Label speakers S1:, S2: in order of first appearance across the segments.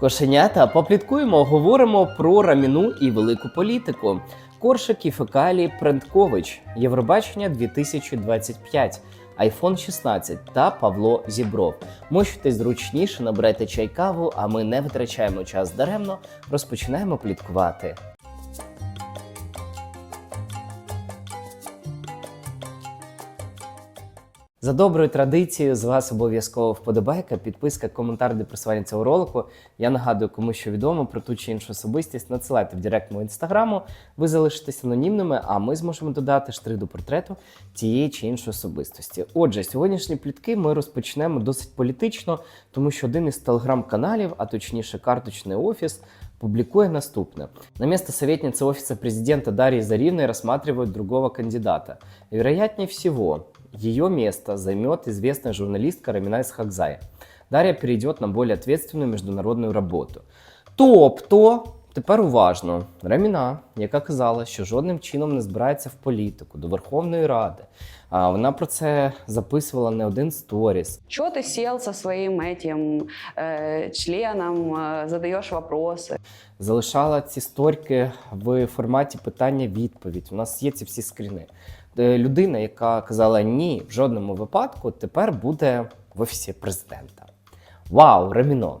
S1: Кошенята, попліткуємо, говоримо про раміну і велику політику. Коршик і фекалії Пренткович, Євробачення 2025, iPhone 16 та Павло Зібров. Мощуйтесь зручніше, набирайте чай каву, а ми не витрачаємо час даремно, розпочинаємо пліткувати. За доброю традицією, з вас обов'язково вподобайка, підписка, коментар для просування цього ролику. Я нагадую, кому що відомо про ту чи іншу особистість, надсилайте в директ мого інстаграму. Ви залишитесь анонімними, а ми зможемо додати штрих до портрету тієї чи іншої особистості. Отже, сьогоднішні плітки ми розпочнемо досить політично, тому що один із телеграм-каналів, а точніше карточний офіс, публикуя наступное. На место советницы Офиса президента Дарьи Заривной рассматривают другого кандидата. Вероятнее всего, ее место займет известная журналистка Раминайс Хакзай. Дар'я перейдет на более ответственную международную роботу. Тобто, тепер уважно, Раміна, яка казала, що жодним чином не збирається в політику до Верховної Ради. А вона про це записувала не один сторіс.
S2: Чего ты сел со своим этим э, членом, э, задаешь вопросы?
S1: залишала ці сторіки в форматі питання-відповідь. У нас є ці всі скріни. Е, Людина, яка казала ні, в жодному випадку, тепер буде в офісі президента. Вау, Раміно!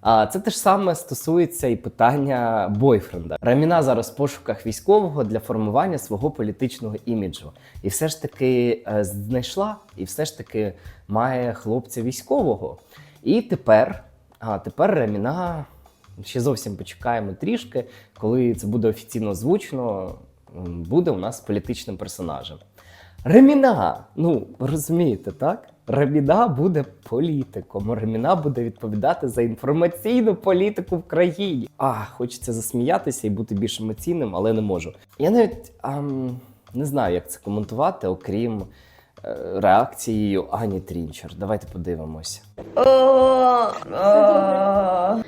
S1: А це те ж саме стосується і питання бойфренда. Раміна зараз в пошуках військового для формування свого політичного іміджу. І все ж таки е, знайшла, і все ж таки має хлопця військового. І тепер, а тепер Раміна ще зовсім почекаємо трішки, коли це буде офіційно озвучено, м, буде у нас політичним персонажем. Реміна! Ну, розумієте, так? Реміна буде політиком. Реміна буде відповідати за інформаційну політику в країні. А, хочеться засміятися і бути більш емоційним, але не можу. Я навіть ам, не знаю, як це коментувати, окрім е, реакцією Ані Трінчер. Давайте.
S3: А?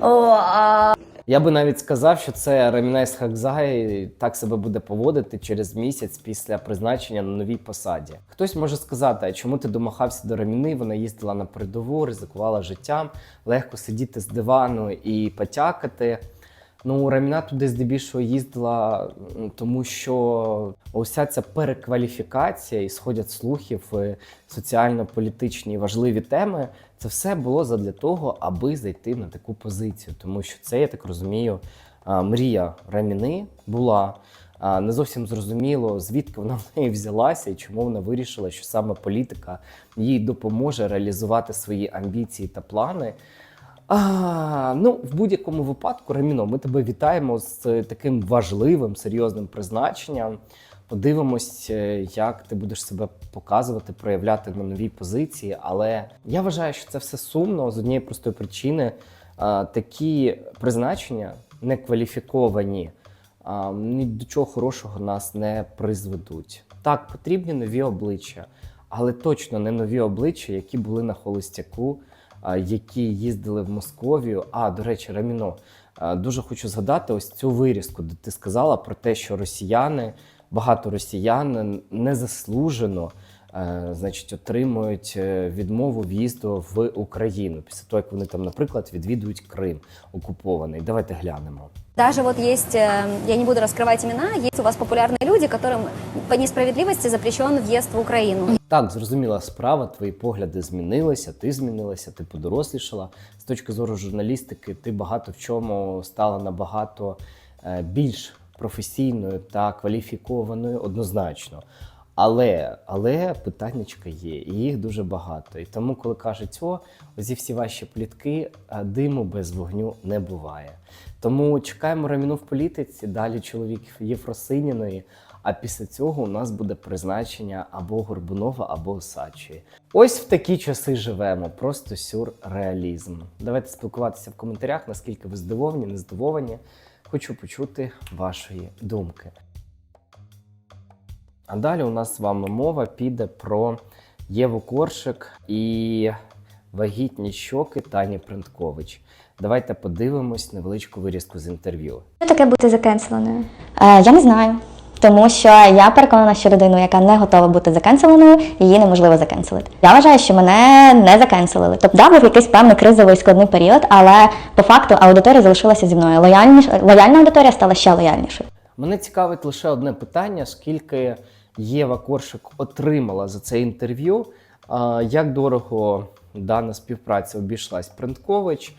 S3: О, а.
S1: Я би навіть сказав, що це Рамінайс Хакзай так себе буде поводити через місяць після призначення на новій посаді. Хтось може сказати, а чому ти домахався до Раміни? Вона їздила на передову, ризикувала життям, легко сидіти з дивану і потякати. Ну, Раміна туди здебільшого їздила, тому що уся ця перекваліфікація і сходять слухи в соціально-політичні важливі теми. Це все було задля того, аби зайти на таку позицію. Тому що це, я так розумію, мрія Раміни була. Не зовсім зрозуміло, звідки вона в неї взялася і чому вона вирішила, що саме політика їй допоможе реалізувати свої амбіції та плани. А, ну, в будь-якому випадку, Раміно, ми тебе вітаємо з таким важливим, серйозним призначенням. Подивимось, е, як ти будеш себе показувати, проявляти на новій позиції. Але я вважаю, що це все сумно з однієї простої причини. А, такі призначення некваліфіковані, а, ні до чого хорошого нас не призведуть. Так, потрібні нові обличчя, але точно не нові обличчя, які були на холостяку які їздили в Московію. А, до речі, Раміно, а, дуже хочу згадати ось цю вирізку, де ти сказала про те, що росіяни, багато росіян незаслужено е, значить, отримують е, відмову в'їзду в Україну після того, як вони там, наприклад, відвідують Крим окупований. Давайте глянемо.
S4: Даже вот есть, э, я не буду раскрывать имена, есть у вас популярные люди, которым по несправедливости запрещен въезд в Украину.
S1: Так, зрозуміла справа, твої погляди змінилися, ти змінилася, ти подорослішала. З точки зору журналістики, ти багато в чому стала набагато е, більш професійною та кваліфікованою однозначно. Але, але питаннячка є, і їх дуже багато. І тому, коли кажуть, о, оці всі ваші плітки, диму без вогню не буває. Тому чекаємо Раміну в політиці, далі чоловік Єфросиніної. А після цього у нас буде призначення або Горбунова, або Осадчої. Ось в такі часи живемо. Просто сюрреалізм. Давайте спілкуватися в коментарях, наскільки ви здивовані, не здивовані. Хочу почути вашої думки. А далі у нас з вами мова піде про Єву Коршик і вагітні щоки Тані Принткович. Давайте подивимось невеличку вирізку з інтерв'ю.
S5: Що таке бути закенселеною? Е, я не знаю. Тому що я переконана, що людину, яка не готова бути закенселеною, її неможливо закенселити. Я вважаю, що мене не закенселили. Тобто, да, був якийсь певний кризовий складний період, але по факту аудиторія залишилася зі мною. Лояльніш... Лояльна аудиторія стала ще лояльнішою.
S1: Мене цікавить лише одне питання: скільки Єва Коршик отримала за це інтерв'ю, як дорого дана співпраця обійшлась Принткович.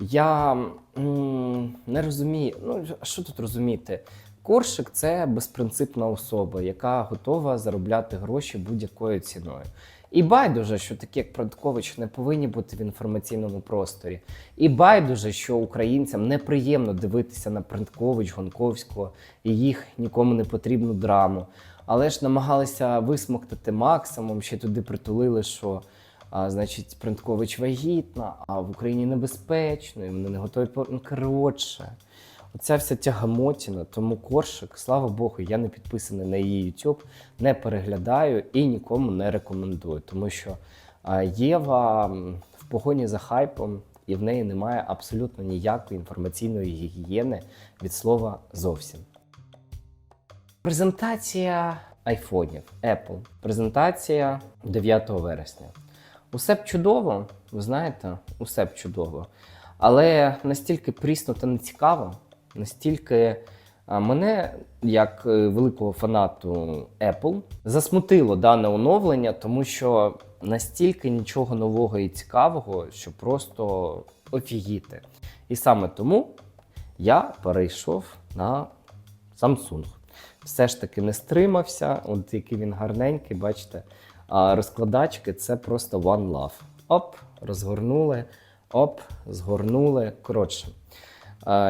S1: Я м, не розумію, ну що тут розуміти? Коршик це безпринципна особа, яка готова заробляти гроші будь-якою ціною. І байдуже, що такі як Продкович не повинні бути в інформаційному просторі. І байдуже, що українцям неприємно дивитися на Принткович, Гонковського і їх нікому не потрібну драму. Але ж намагалися висмоктати максимум, ще туди притулили, що а, значить Принткович вагітна, а в Україні небезпечно, і вони не готові ну, коротше. Оця вся тягамотіна, тому коршик, слава Богу, я не підписаний на її YouTube, не переглядаю і нікому не рекомендую, тому що Єва в погоні за хайпом, і в неї немає абсолютно ніякої інформаційної гігієни від слова зовсім. Презентація айфонів Apple. Презентація 9 вересня. Усе б чудово, ви знаєте, усе б чудово. Але настільки прісно та нецікаво, настільки мене, як е, великого фанату Apple, засмутило дане оновлення, тому що настільки нічого нового і цікавого, що просто офігіти. І саме тому я перейшов на Samsung. Все ж таки не стримався, от який він гарненький, бачите. А розкладачки це просто one love. Оп, розгорнули, оп, згорнули. Коротше,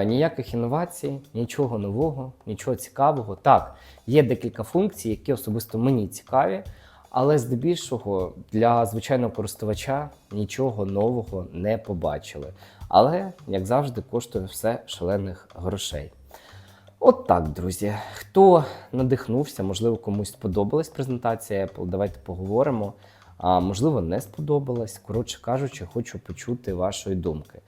S1: ніяких інновацій, нічого нового, нічого цікавого. Так, є декілька функцій, які особисто мені цікаві, але здебільшого для звичайного користувача нічого нового не побачили. Але, як завжди, коштує все шалених грошей. От так, друзі. Хто надихнувся, можливо, комусь сподобалась презентація Apple, давайте поговоримо. А можливо, не сподобалась. Коротше кажучи, хочу почути вашої думки.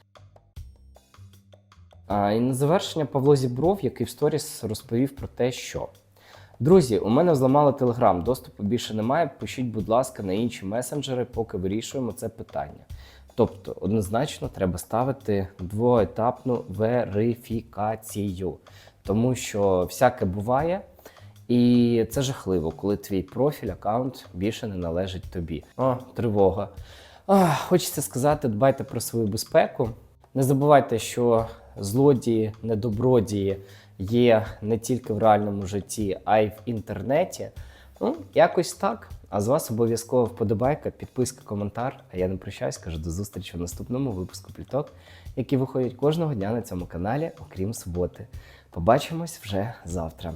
S1: І на завершення Павло Зібров, який в сторіс розповів про те, що. Друзі, у мене зламали телеграм, доступу більше немає. Пишіть, будь ласка, на інші месенджери, поки вирішуємо це питання. Тобто, однозначно треба ставити двоетапну верифікацію, тому що всяке буває, і це жахливо, коли твій профіль, аккаунт більше не належить тобі. О, тривога. А, хочеться сказати, дбайте про свою безпеку. Не забувайте, що злодії, недобродії є не тільки в реальному житті, а й в інтернеті. Ну, якось так. А з вас обов'язково вподобайка, підписка, коментар. А я не прощаюсь, кажу до зустрічі в наступному випуску пліток, які виходять кожного дня на цьому каналі, окрім суботи. Побачимось вже завтра.